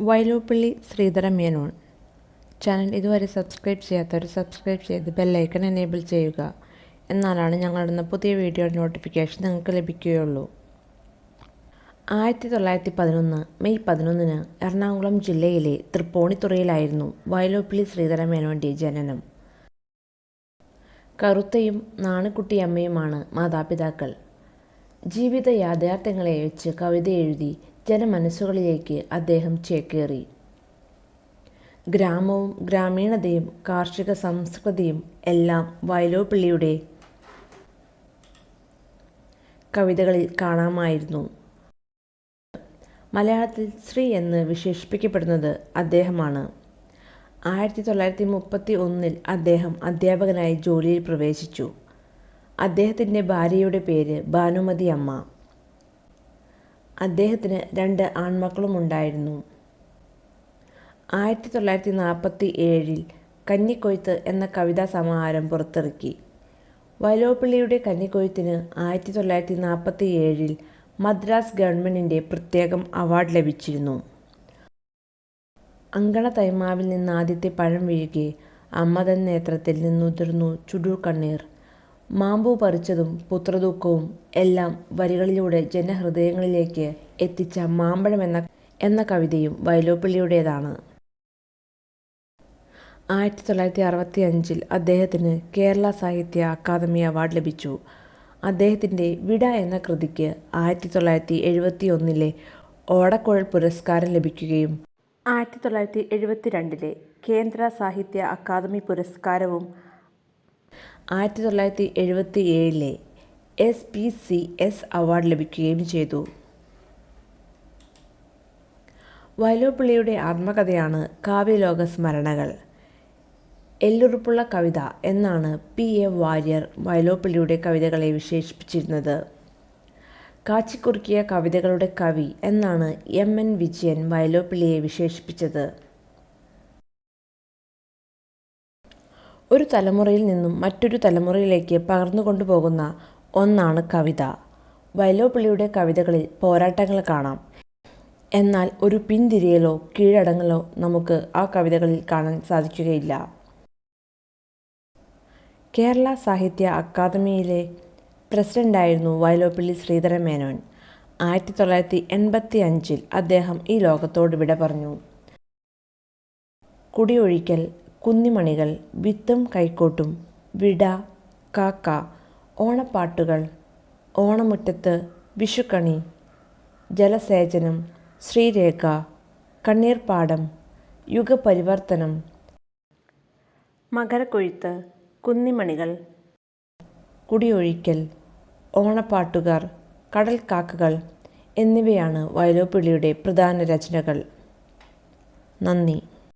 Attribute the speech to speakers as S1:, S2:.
S1: Vyloppilli Sreedharan Menon. Channel ഇതുവരെ subscribe ചെയ്യാത്തവർ subscribe ചെയ്ത് ബെല്ലൈക്കൺ എനേബിൾ ചെയ്യുക. എന്നാലാണ് ഞങ്ങളുടെ പുതിയ വീഡിയോയുടെ നോട്ടിഫിക്കേഷൻ നിങ്ങൾക്ക് ലഭിക്കുകയുള്ളൂ. ആയിരത്തി തൊള്ളായിരത്തി പതിനൊന്ന് മെയ് പതിനൊന്നിന് എറണാകുളം ജില്ലയിലെ തൃപ്പൂണിത്തുറയിലായിരുന്നു വയലോപ്പള്ളി ശ്രീധരൻ മേനോന്റെ ജനനം. കറുത്തയും നാണുക്കുട്ടിയമ്മയുമാണ് മാതാപിതാക്കൾ. ജീവിത യാഥാർത്ഥ്യങ്ങളെ വെച്ച് കവിത എഴുതി ജനമനസ്സുകളിലേക്ക് അദ്ദേഹം ചേക്കേറി. ഗ്രാമവും ഗ്രാമീണതയും കാർഷിക സംസ്കൃതിയും എല്ലാം വയലോപ്പിള്ളിയുടെ കവിതകളിൽ കാണാമായിരുന്നു. മലയാളത്തിൽ ശ്രീ എന്ന് വിശേഷിപ്പിക്കപ്പെടുന്നത് അദ്ദേഹമാണ്. ആയിരത്തി തൊള്ളായിരത്തി മുപ്പത്തി ഒന്നിൽ അദ്ദേഹം അധ്യാപകനായി ജോലിയിൽ പ്രവേശിച്ചു. അദ്ദേഹത്തിന്റെ ഭാര്യയുടെ പേര് ഭാനുമതി അമ്മ അദ്ദേഹത്തിന് രണ്ട് ആൺമക്കളുമുണ്ടായിരുന്നു. ആയിരത്തി തൊള്ളായിരത്തി നാൽപ്പത്തി ഏഴിൽ കന്നിക്കൊയ്ത്ത് എന്ന കവിതാ സമാഹാരം പുറത്തിറക്കി. വൈലോപ്പിള്ളിയുടെ കന്നിക്കൊയ്ത്തിന് ആയിരത്തി തൊള്ളായിരത്തി നാൽപ്പത്തി ഏഴിൽ മദ്രാസ് ഗവൺമെന്റിന്റെ പ്രത്യേകം അവാർഡ് ലഭിച്ചിരുന്നു. അങ്കണ തൈമാവിൽ നിന്ന് ആദ്യത്തെ പഴം വീഴുകെ അമ്മതൻ നേത്രത്തിൽ നിന്നുതിർന്നു ചുടു കണ്ണീർ മാമ്പു പറിച്ചതും പുത്രദുഃഖവും എല്ലാം വരികളിലൂടെ ജനഹൃദയങ്ങളിലേക്ക് എത്തിച്ച മാമ്പഴം എന്ന എന്ന കവിതയും വയലോപ്പള്ളിയുടേതാണ് ആയിരത്തി തൊള്ളായിരത്തി അറുപത്തി അഞ്ചിൽ അദ്ദേഹത്തിന് കേരള സാഹിത്യ അക്കാദമി അവാർഡ് ലഭിച്ചു. അദ്ദേഹത്തിന്റെ വിട എന്ന കൃതിക്ക് ആയിരത്തി തൊള്ളായിരത്തി എഴുപത്തി ഒന്നിലെ ഓടക്കുഴൽ പുരസ്കാരം ലഭിക്കുകയും ആയിരത്തി തൊള്ളായിരത്തി എഴുപത്തി രണ്ടിലെ കേന്ദ്ര സാഹിത്യ അക്കാദമി പുരസ്കാരവും ആയിരത്തി തൊള്ളായിരത്തി എഴുപത്തി ഏഴിലെ S P C S award ലഭിക്കുകയും ചെയ്തു. വയലോപ്പിള്ളിയുടെ ആത്മകഥയാണ് കാവ്യലോക സ്മരണകൾ. എല്ലുറുപ്പുള്ള കവിത എന്നാണ് പി. എ. വാര്യർ വയലോപ്പിള്ളിയുടെ കവിതകളെ വിശേഷിപ്പിച്ചിരുന്നത്. കാച്ചിക്കുറുക്കിയ കവിതകളുടെ കവി എന്നാണ് എം. എൻ. വിജയൻ വയലോപ്പിള്ളിയെ വിശേഷിപ്പിച്ചത്. ഒരു തലമുറയിൽ നിന്നും മറ്റൊരു തലമുറയിലേക്ക് പകർന്നു കൊണ്ടുപോകുന്ന ഒന്നാണ് കവിത. വയലോപ്പിള്ളിയുടെ കവിതകളിൽ പോരാട്ടങ്ങൾ കാണാം. എന്നാൽ ഒരു പിന്തിരിയലോ കീഴടങ്ങലോ നമുക്ക് ആ കവിതകളിൽ കാണാൻ സാധിക്കുകയില്ല. കേരള സാഹിത്യ അക്കാദമിയിലെ പ്രസിഡന്റായിരുന്നു വയലോപ്പിള്ളി ശ്രീധരൻ മേനോൻ. ആയിരത്തി തൊള്ളായിരത്തി എൺപത്തി അഞ്ചിൽ അദ്ദേഹം ഈ ലോകത്തോട് വിട പറഞ്ഞു. കുടിയൊഴിക്കൽ കുന്നിമണികൾ വിത്തും കൈക്കോട്ടും വിട കാക്ക ഓണപ്പാട്ടുകൾ ഓണമുറ്റത്ത് വിഷുക്കണി ജലസേചനം ശ്രീരേഖ കണ്ണീർപ്പാടം യുഗപരിവർത്തനം. മകരക്കൊഴുത്ത് കുന്നിമണികൾ. കുടിയൊഴിക്കൽ ഓണപ്പാട്ടുകാർ കടൽക്കാക്കകൾ എന്നിവയാണ് വയലോപ്പിള്ളിയുടെ പ്രധാന രചനകൾ. നന്ദി.